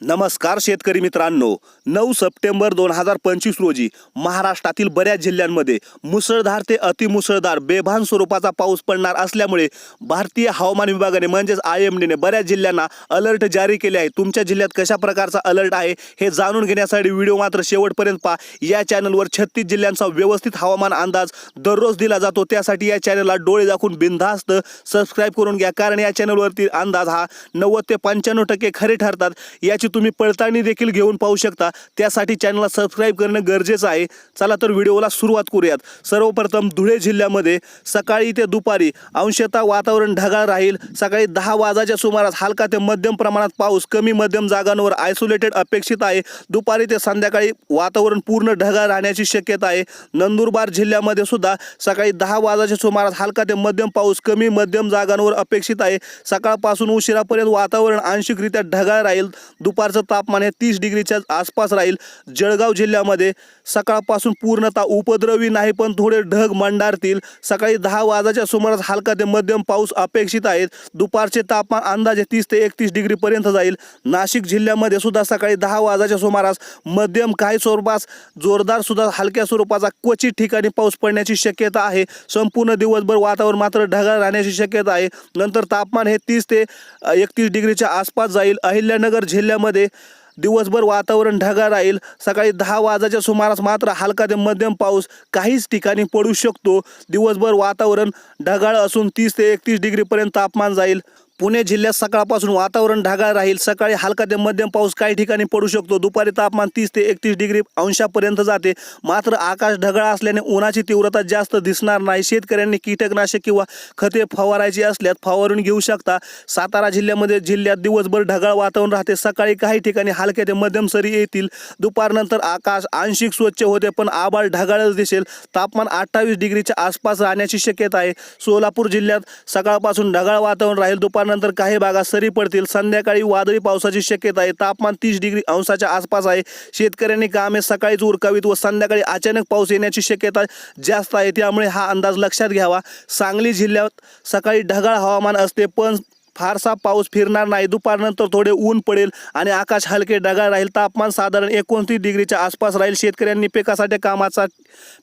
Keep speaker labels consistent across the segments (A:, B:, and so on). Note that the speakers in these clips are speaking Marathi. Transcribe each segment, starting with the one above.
A: नमस्कार शेतकरी मित्रांनो. नऊ सप्टेंबर दोन हजार पंचवीस रोजी महाराष्ट्रातील बऱ्याच जिल्ह्यांमध्ये मुसळधार ते अतिमुसळधार बेभान स्वरूपाचा पाऊस पडणार असल्यामुळे भारतीय हवामान विभागाने म्हणजेच आय एम डीने बऱ्याच जिल्ह्यांना अलर्ट जारी केले आहे. तुमच्या जिल्ह्यात कशा प्रकारचा अलर्ट आहे हे जाणून घेण्यासाठी व्हिडिओ मात्र शेवटपर्यंत पहा. या चॅनलवर छत्तीस जिल्ह्यांचा व्यवस्थित हवामान अंदाज दररोज दिला जातो. त्यासाठी या चॅनलला डोळे दाखवून बिनधास्त सबस्क्राईब करून घ्या. कारण या चॅनलवरती अंदाज हा नव्वद ते पंच्याण्णव टक्के खरे ठरतात. याची तुम्ही पडताळणी देखील घेऊन पाहू शकता. त्यासाठी चॅनलला सबस्क्राईब करणं गरजेचं आहे. चला तर व्हिडिओला सुरुवात करूयात. सर्वप्रथम धुळे जिल्ह्यामध्ये सकाळी ते दुपारी अंशतः वातावरण ढगाळ राहील. सकाळी दहा वाजाच्या सुमारास हलका ते मध्यम प्रमाणात पाऊस कमी मध्यम जागांवर आयसोलेटेड अपेक्षित आहे. दुपारी ते संध्याकाळी वातावरण पूर्ण ढगाळ राहण्याची शक्यता आहे. नंदुरबार जिल्ह्यामध्ये सुद्धा सकाळी दहा वाजाच्या सुमारास हलका ते मध्यम पाऊस कमी मध्यम जागांवर अपेक्षित आहे. सकाळपासून उशिरापर्यंत वातावरण आंशिकरित्या ढगाळ राहील. दुपारचं तापमान हे तीस डिग्रीच्या आसपास राहील जळगाव जिल्ह्यामध्ये. सकाळपासून पूर्णतः उपद्रवी नाही पण थोडे ढग मंडारतील. सकाळी दहा वाजाच्या सुमारास हलका ते मध्यम पाऊस अपेक्षित आहेत दुपारचे तापमान अंदाजे तीस ते एकतीस डिग्रीपर्यंत जाईल. नाशिक जिल्ह्यामध्ये सुद्धा सकाळी दहा वाजाच्या सुमारास मध्यम काही स्वरूपास जोरदार सुद्धा हलक्या स्वरूपाचा क्वचित ठिकाणी पाऊस पडण्याची शक्यता आहे. संपूर्ण दिवसभर वातावरण मात्र ढगाळ राहण्याची शक्यता आहे. नंतर तापमान हे तीस ते एकतीस डिग्रीच्या आसपास जाईल. अहिल्यानगर जिल्ह्यामध्ये दिवसभर वातावरण ढगाळ राहील. सकाळी दहा वाजाच्या सुमारास मात्र हलका ते मध्यम पाऊस काहीच ठिकाणी पडू शकतो. दिवसभर वातावरण ढगाळ असून तीस ते एकतीस डिग्रीपर्यंत तापमान जाईल. पुणे जिल्ह्यात सकाळपासून वातावरण ढगाळ राहील. सकाळी हलका ते मध्यम पाऊस काही ठिकाणी पडू शकतो. दुपारी तापमान तीस ते एकतीस डिग्री अंशापर्यंत जाते. मात्र आकाश ढगाळ असल्याने उन्हाची तीव्रता जास्त दिसणार नाही. शेतकऱ्यांनी कीटकनाशक किंवा खते फवारायची असल्यास फवारून घेऊ शकता. सातारा जिल्ह्यामध्ये जिल्ह्यात दिवसभर ढगाळ वातावरण राहते. सकाळी काही ठिकाणी हलक्या ते मध्यम सरी येतील. दुपारनंतर आकाश आंशिक स्वच्छ होते पण आबाळ ढगाळच दिसेल. तापमान अठ्ठावीस डिग्रीच्या आसपास राहण्याची शक्यता आहे. सोलापूर जिल्ह्यात सकाळपासून ढगाळ वातावरण राहील. दुपार दुपारनंतर काही भागात सरी पडतील. संध्याकाळी वादळी पावसाची शक्यता आहे. तापमान तीस डिग्री अंशाच्या आसपास आहे. शेतकऱ्यांनी कामे सकाळीच उरकावीत व संध्याकाळी अचानक पाऊस येण्याची शक्यता जास्त आहे. त्यामुळे हा अंदाज लक्षात घ्यावा. सांगली जिल्ह्यात सकाळी ढगाळ हवामान असते. पण फारसा पाऊस फिरणार नाही. दुपारनंतर थोडे ऊन पडेल आणि आकाश हलके ढगाळ राहील. तापमान साधारण एकोणतीस डिग्रीच्या आसपास राहील. शेतकऱ्यांनी पिकासाठी कामाचा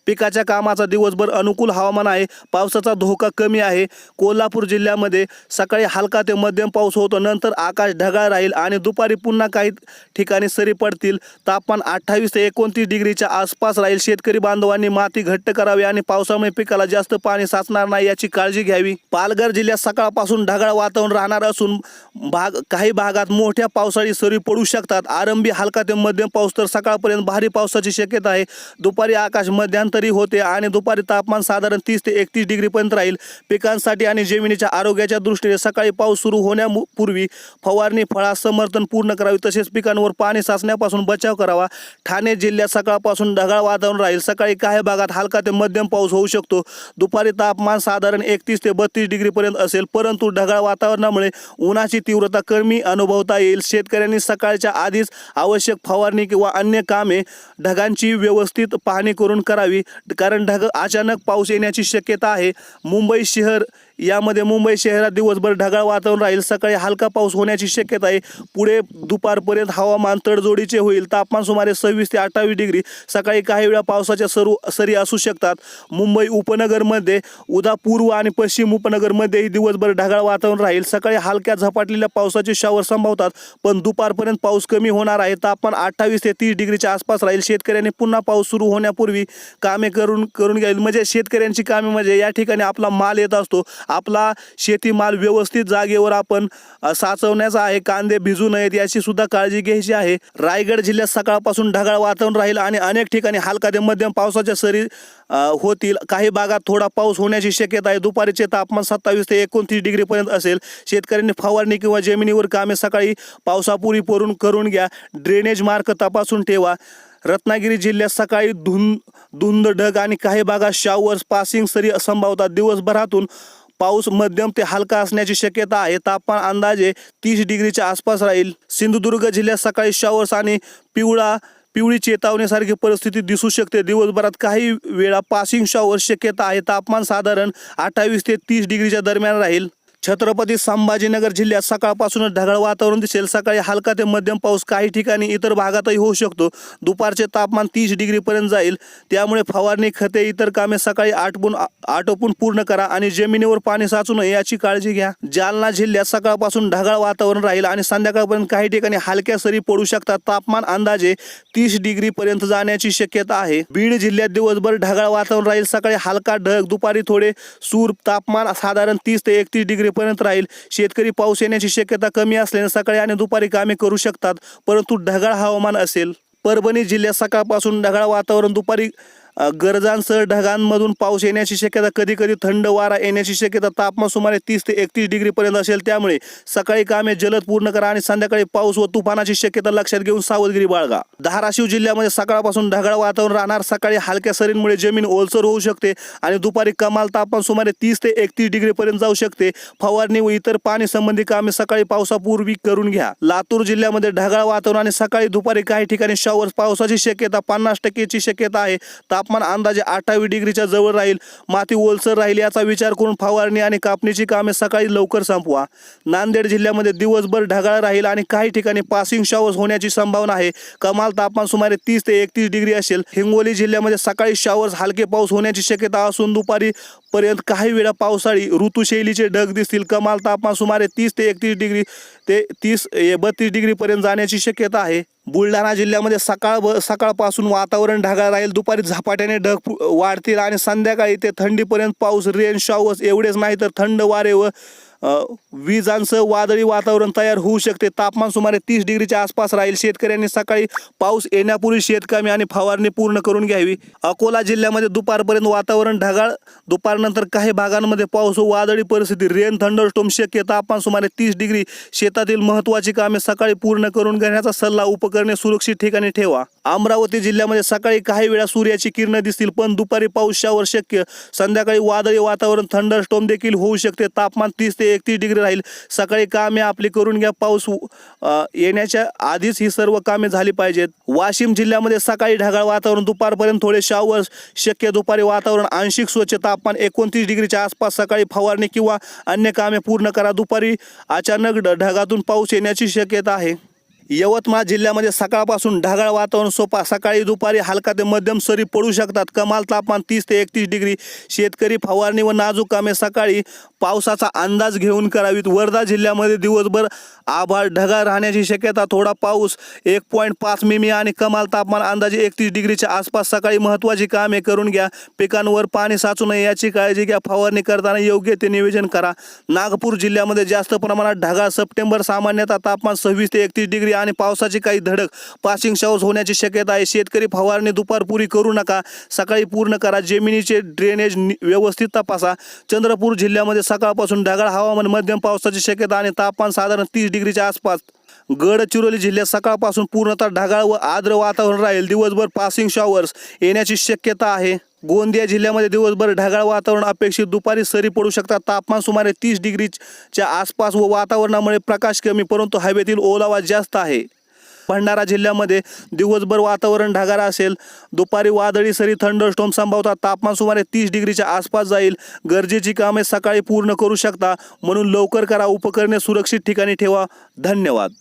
A: पिकाच्या कामाचा दिवसभर अनुकूल हवामान आहे. पावसाचा धोका कमी आहे. कोल्हापूर जिल्ह्यामध्ये सकाळी हलका ते मध्यम पाऊस होतो. नंतर आकाश ढगाळ राहील आणि दुपारी पुन्हा काही ठिकाणी सरी पडतील. तापमान अठ्ठावीस ते एकोणतीस डिग्रीच्या आसपास राहील. शेतकरी बांधवांनी माती घट्ट करावी आणि पावसामुळे पिकाला जास्त पाणी साचणार नाही याची काळजी घ्यावी. पालघर जिल्ह्यात सकाळपासून ढगाळ वातावरण राहणार असून भाग काही भागात मोठ्या पावसाळी सरी पडू शकतात. आरंभी हलका ते मध्यम पाऊस तर सकाळपर्यंत भारी पावसाची शक्यता आहे. दुपारी आकाश मध्यांतरी होते आणि दुपारी तापमान साधारण तीस ते एकतीस डिग्रीपर्यंत राहील. पिकांसाठी आणि जमिनीच्या आरोग्याच्या दृष्टीने सकाळी पाऊस सुरू होण्यापूर्वी फवारणी फळा समर्थन पूर्ण करावी. तसेच पिकांवर पाणी साचण्यापासून बचाव करावा. ठाणे जिल्ह्यात सकाळपासून ढगाळ वातावरण राहील. सकाळी काही भागात हलका ते मध्यम पाऊस होऊ शकतो. दुपारी तापमान साधारण एकतीस ते बत्तीस डिग्रीपर्यंत असेल परंतु ढगाळ वातावरणामुळे उन्हाची तीव्रता कमी अनुभवता येईल. शेतकऱ्यांनी सकाळच्या आधीच आवश्यक फवारणी किंवा अन्य कामे ढगांची व्यवस्थित पाहणी करून करावी. कारण ढग अचानक पाऊस येण्याची शक्यता आहे. मुंबई शहर यामध्ये मुंबई शहरात दिवसभर ढगाळ वातावरण राहील. सकाळी हलका पाऊस होण्याची शक्यता आहे. पुढे दुपारपर्यंत हवामान तडजोडीचे होईल. तापमान सुमारे सव्वीस ते अठ्ठावीस डिग्री. सकाळी काही वेळा पावसाच्या सरू सरी असू शकतात. मुंबई उपनगरमध्ये उदा पूर्व आणि पश्चिम उपनगरमध्येही दिवसभर ढगाळ वातावरण राहील. सकाळी हलक्या झपाटलेल्या पावसाचे शावर संभवतात पण दुपारपर्यंत पाऊस कमी होणार आहे. तापमान अठ्ठावीस ते तीस डिग्रीच्या आसपास राहील. शेतकऱ्यांनी पुन्हा पाऊस सुरू होण्यापूर्वी कामे करून करून घ्यावी म्हणजे शेतकऱ्यांची कामे म्हणजे या ठिकाणी आपला माल येत असतो. आपला शेतीमाल व्यवस्थित जागेवर आपण साचवण्याचा आहे कांदे भिजू नयेत याची सुद्धा काळजी घ्यायची आहे. रायगड जिल्ह्यात सकाळपासून ढगाळ वातावरण राहील आणि अनेक ठिकाणी हलका ते मध्यम पावसाच्या सरी होतील. काही भागात थोडा पाऊस होण्याची शक्यता आहे. दुपारीचे तापमान सत्तावीस ते एकोणतीस डिग्रीपर्यंत असेल. शेतकऱ्यांनी फवारणी किंवा जमिनीवर कामे सकाळी पावसापूर्वी करून करून घ्या. ड्रेनेज मार्ग तपासून ठेवा. रत्नागिरी जिल्ह्यात सकाळी धुंद धुंद ढग आणि काही भागात शॉवर्स पासिंग सरी संभवतात. दिवसभरातून पाऊस मध्यम ते हलका असण्याची शक्यता आहे. तापमान अंदाजे तीस डिग्रीच्या आसपास राहील. सिंधुदुर्ग जिल्ह्यात सकाळी शॉवर्स आणि पिवळा पिवळी चेतावणीसारखी परिस्थिती दिसू शकते. दिवसभरात काही वेळा पासिंग शॉवर शक्यता आहे. तापमान साधारण अठ्ठावीस ते तीस डिग्रीच्या दरम्यान राहील. छत्रपती संभाजीनगर जिल्ह्यात सकाळपासूनच ढगाळ वातावरण दिसेल. सकाळी हलका ते मध्यम पाऊस काही ठिकाणी इतर भागातही होऊ शकतो. दुपारचे तापमान तीस डिग्रीपर्यंत जाईल. त्यामुळे फवारणी खते इतर कामे सकाळी आटपून आटोपून पूर्ण करा आणि जमिनीवर पाणी साचू नये याची काळजी घ्या. जालना जिल्ह्यात सकाळपासून ढगाळ वातावरण राहील आणि संध्याकाळपर्यंत काही ठिकाणी हलक्या सरी पडू शकतात. तापमान अंदाजे तीस डिग्रीपर्यंत जाण्याची शक्यता आहे. बीड जिल्ह्यात दिवसभर ढगाळ वातावरण राहील. सकाळी हलका ढग दुपारी थोडे सूर तापमान साधारण तीस ते एकतीस डिग्री पर्यंत राहील. शेतकरी पाऊस येण्याची शक्यता कमी असल्याने सकाळी आणि दुपारी कामे करू शकतात परंतु ढगाळ हवामान असेल. परभणी जिल्ह्यात सकाळपासून ढगाळ वातावरण दुपारी गरजांसह ढगांमधून पाऊस येण्याची शक्यता कधी कधी थंड वारा येण्याची शक्यता तापमान सुमारे तीस ते एकतीस डिग्रीपर्यंत असेल. त्यामुळे सकाळी कामे जलद पूर्ण करा आणि संध्याकाळी पाऊस व तुफानाची शक्यता लक्षात घेऊन सावधगिरी बाळगा. धाराशिव जिल्ह्यामध्ये सकाळपासून ढगाळ वातावरण राहणार. सकाळी हलक्या सरींमुळे जमीन ओलसर होऊ शकते आणि दुपारी कमाल तापमान सुमारे तीस ते एकतीस डिग्रीपर्यंत जाऊ शकते. फवारणी व इतर पाणी संबंधी कामे सकाळी पावसापूर्वी करून घ्या. लातूर जिल्ह्यामध्ये ढगाळ वातावरण आणि सकाळी दुपारी काही ठिकाणी शॉवर पावसाची शक्यता पन्नास टक्केची शक्यता आहे. ताप तापमान अंदाजे अठ्ठावीस डिग्रीच्या जवळ राहील. माती ओलसर राहील याचा विचार करून फवारणी आणि कापणीची कामे सकाळी लवकर संपवा. नांदेड जिल्ह्यामध्ये दिवसभर ढगाळ राहील आणि काही ठिकाणी पासिंग शॉवर्स होण्याची संभावना आहे. कमाल तापमान सुमारे तीस ते एकतीस डिग्री असेल. हिंगोली जिल्ह्यामध्ये सकाळी शॉवर्स हलके पाऊस होण्याची शक्यता असून दुपारी पर्यंत काही वेळा पावसाळी ऋतुशैलीचे ढग दिसतील. कमाल तापमान सुमारे तीस ते एकतीस डिग्री ते तीस बत्तीस डिग्रीपर्यंत जाण्याची शक्यता आहे. बुलढाणा जिल्ह्यामध्ये सकाळ ब सकाळपासून वातावरण ढगाळ राहील. दुपारी झपाट्याने ढग वाढतील आणि संध्याकाळी ते थंडीपर्यंत पाऊस रेन शॉवर्स एवढेच नाही तर थंड वारे व वा, विजांचं वादळी वातावरण तयार होऊ शकते. तापमान सुमारे तीस डिग्रीच्या आसपास राहील. शेतकऱ्यांनी सकाळी पाऊस येण्यापूर्वी शेतकामे आणि फवारणी पूर्ण करून घ्यावी. अकोला जिल्ह्यामध्ये दुपारपर्यंत वातावरण ढगाळ दुपारनंतर काही भागांमध्ये पाऊस व वादळी परिस्थिती. रेन थंडरस्टोम शक्य. तापमान सुमारे तीस डिग्री. शेतातील महत्त्वाची कामे सकाळी पूर्ण करून घेण्याचा सल्ला उपकरणे सुरक्षित ठिकाणी ठेवा. अमरावती जिल्ह्यामध्ये सकाळी काही वेळा सूर्याची किरणं दिसतील पण दुपारी पाऊस शक्य. संध्याकाळी वादळी वातावरण थंडरस्टोम देखील होऊ शकते. तापमान तीस ते एकतीस डिग्री राहील. सकाळी कामे आपली करून घ्या पाऊस येण्याच्या आधीच ही सर्व कामे झाली पाहिजेत. वाशिम जिल्ह्यामध्ये सकाळी ढगाळ वातावरण दुपारपर्यंत थोडे शावर शक्य दुपारी वातावरण आंशिक स्वच्छ तापमान एकोणतीस डिग्रीच्या आसपास सकाळी फवारणी किंवा अन्य कामे पूर्ण करा. दुपारी अचानक ढगातून पाऊस येण्याची शक्यता आहे. यवतमाळ जिल्ह्यामध्ये सकाळपासून ढगाळ वातावरण सोपा सकाळी दुपारी हलका ते मध्यम सरी पडू शकतात. कमाल तापमान तीस ते एकतीस डिग्री. शेतकरी फवारणी व नाजूक कामे सकाळी पावसाचा अंदाज घेऊन करावीत. वर्धा जिल्ह्यामध्ये दिवसभर आभाळ ढगाळ राहण्याची शक्यता थोडा पाऊस एक पॉईंट पाच मिमी आणि कमाल तापमान अंदाजे एकतीस डिग्रीच्या आसपास सकाळी महत्त्वाची कामे करून घ्या. पिकांवर पाणी साचू नये याची काळजी घ्या. फवारणी करताना योग्य ते नियोजन करा. नागपूर जिल्ह्यामध्ये जास्त प्रमाणात ढगाळ. सप्टेंबर सामान्यतः तापमान सव्वीस ते एकतीस डिग्री आणि पावसाची काही धडक. पासिंग शॉवर्स होण्याची शक्यता आहे. शेतकरी फवारणी दुपारपुरी करू नका. सकाळी पूर्ण करा. जमिनीचे ड्रेनेज व्यवस्थित तपासा. चंद्रपूर जिल्ह्यामध्ये सकाळपासून ढगाळ हवामान मध्यम पावसाची शक्यता आणि तापमान साधारण तीस डिग्रीच्या आसपास. गडचिरोली जिल्ह्यात सकाळपासून पूर्णतः ढगाळ व आर्द्र वातावरण राहील. दिवसभर पासिंग शॉवर्स येण्याची शक्यता आहे. गोंदिया जिल्ह्यामध्ये दिवसभर ढगाळ वातावरण अपेक्षित. दुपारी सरी पडू शकतात. तापमान सुमारे तीस डिग्रीच्या आसपास व वातावरणामुळे प्रकाश कमी परंतु हवेतील ओलावा जास्त आहे. भंडारा जिल्ह्यामध्ये दिवसभर वातावरण ढगाळ असेल. दुपारी वादळी सरी थंडरस्टॉम संभवतात. तापमान सुमारे तीस डिग्रीच्या आसपास जाईल. गरजेची कामे सकाळी पूर्ण करू शकता. म्हणून लवकर करा. उपकरणे सुरक्षित ठिकाणी ठेवा. धन्यवाद.